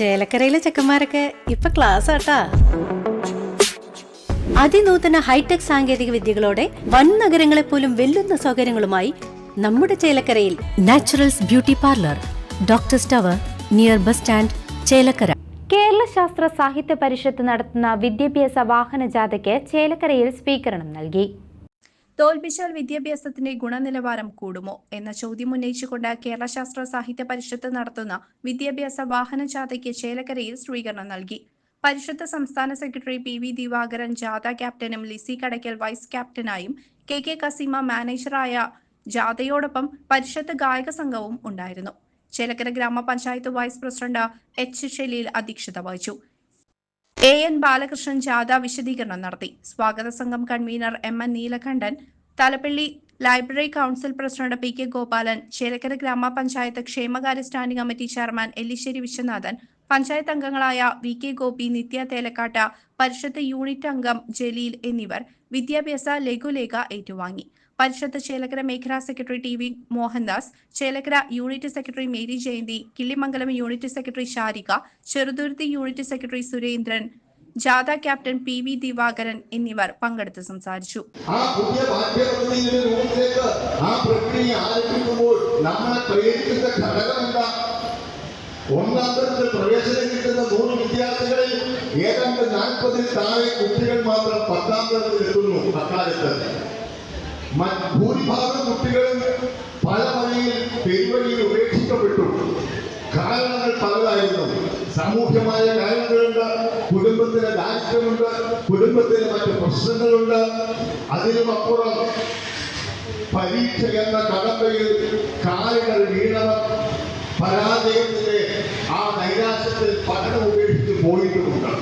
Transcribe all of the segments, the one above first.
ചേലക്കരയിലെ ചെക്കന്മാരൊക്കെ ഇപ്പൊ ക്ലാസ് ആട്ടാ. അതിനൂതന ഹൈടെക് സാങ്കേതിക വിദ്യകളോടെ വൻ നഗരങ്ങളെ പോലും വെല്ലുന്ന സൗകര്യങ്ങളുമായി നമ്മുടെ ചേലക്കരയിൽ naturals beauty parlour doctor tower near bus stand Chelakkara. Kerala Sasthra Sahithya Parishad നടത്തുന്ന വിദ്യാഭ്യാസ വാഹന ജാഥയ്ക്ക് ചേലക്കരയിൽ സ്വീകരണം നൽകി. തോൽപ്പിച്ചാൽ വിദ്യാഭ്യാസത്തിന്റെ ഗുണനിലവാരം കൂടുമോ എന്ന ചോദ്യം ഉന്നയിച്ചുകൊണ്ട് കേരള ശാസ്ത്ര സാഹിത്യ പരിഷത്ത് നടത്തുന്ന വിദ്യാഭ്യാസ വാഹന ജാഥയ്ക്ക് ചേലക്കരയിൽ സ്വീകരണം നൽകി. പരിഷത്ത് സംസ്ഥാന സെക്രട്ടറി പി വി ദിവാകരൻ ജാഥ ക്യാപ്റ്റനും ലിസി കടയ്ക്കൽ വൈസ് ക്യാപ്റ്റനായും കെ കെ കസീമ മാനേജറായ ജാഥയോടൊപ്പം പരിഷത്ത് ഗായക സംഘവും ഉണ്ടായിരുന്നു. ചേലക്കര ഗ്രാമപഞ്ചായത്ത് വൈസ് പ്രസിഡന്റ് എച്ച്. ഷെലീൽ അധ്യക്ഷത വഹിച്ചു. എ എൻ ബാലകൃഷ്ണൻ ജാഥ വിശദീകരണം നടത്തി. സ്വാഗത സംഘം convener M N Neelakandan Thalappally library council president P K Gopalan Chelakkara Gramapanchayat ക്ഷേമകാര്യ standing committee chairman Ellissery Viswanathan panchayat അംഗങ്ങളായ V K Gopi Nithya Thelakkatt Parishad unit അംഗം ജലീൽ എന്നിവർ വിദ്യാഭ്യാസ ലഘുലേഖ ഏറ്റുവാങ്ങി. പരിഷത്ത് ചേലക്കര മേഖലാ secretary T V Mohandas Chelakkara unit secretary Mary Jayanthi Killimangalam unit secretary Sharika Cheruthuruthy unit secretary Surendran ജാഥ captain P V Divakaran എന്നിവർ പങ്കെടുത്ത് സംസാരിച്ചു. ഒന്നാം തരത്തിൽ പ്രവേശനം കിട്ടുന്ന നൂറ് വിദ്യാർത്ഥികളിൽ ഏതാണ്ട് നാൽപ്പതിൽ താഴെ കുട്ടികൾ മാത്രം പത്താം തരത്തിൽ എത്തുന്നു അക്കാലത്ത് ഭൂരിഭാഗം കുട്ടികളും പല വഴിയിൽ പെരുവഴിയിൽ ഉപേക്ഷിക്കപ്പെട്ടു. കാരണങ്ങൾ പലതായിരുന്നു. സാമൂഹ്യമായ കാരണങ്ങളുണ്ട് കുടുംബത്തിലെ ദാരിദ്ര്യമുണ്ട് കുടുംബത്തിലെ മറ്റ് പ്രശ്നങ്ങളുണ്ട്. അതിനുമപ്പുറം പരീക്ഷ എന്ന കടമ്പയിൽ കാലുകൾ വീണവർ പരാജയത്തിന്റെ ആ നൈരാശ്യത്തിൽ പഠനം ഉപേക്ഷിച്ച് പോയിട്ടുമുണ്ട്.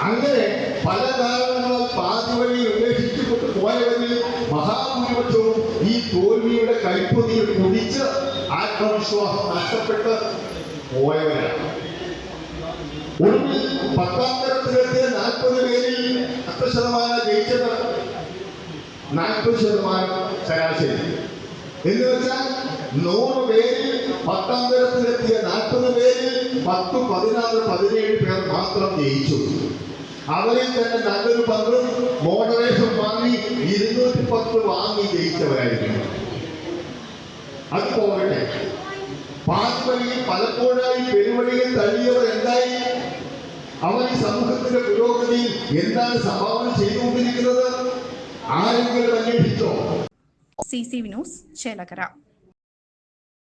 അങ്ങനെ പല കാരണങ്ങളും പാതി വഴി ഉപേക്ഷിച്ചുകൊണ്ട് പോയവരിൽ മഹാഭൂരിപക്ഷവും ഈ തോൽവിയുടെ കൈപ്പൊതിയിൽ കുടിച്ച് ആത്മവിശ്വാസം നഷ്ടപ്പെട്ട് പോയവരാണ്. ഒടുവിൽ പത്താം തരത്തിലെത്തിയ നാൽപ്പത് പേരിൽ പത്ത് ശതമാനം ജയിച്ചത്? നാൽപ്പത് ശതമാനം ശരാശരി. എന്ന് വെച്ചാൽ നൂറ് പേരിൽ പത്താം തരത്തിലെത്തിയ നാൽപ്പത് പേരിൽ പത്ത് പതിനാറ് പതിനേഴ് പേർ മാത്രം ജയിച്ചു. അവരിൽ തന്നെ നല്ലൊരു പങ്കും ഇരുന്നൂറ്റി പത്ത് വാങ്ങി ജയിച്ചവരായിരുന്നു അത് പോകട്ടെ പാതിവഴിയിൽ പലപ്പോഴായി പെരുവഴിയിൽ തള്ളിയവർ എന്തായി? അവർ ഈ സമൂഹത്തിന്റെ പുരോഗതിയിൽ എന്താണ് സംഭാവന ചെയ്തുകൊണ്ടിരിക്കുന്നത്? ആരെങ്കിലും അന്വേഷിച്ചോ? C C Vinos Chelakkara.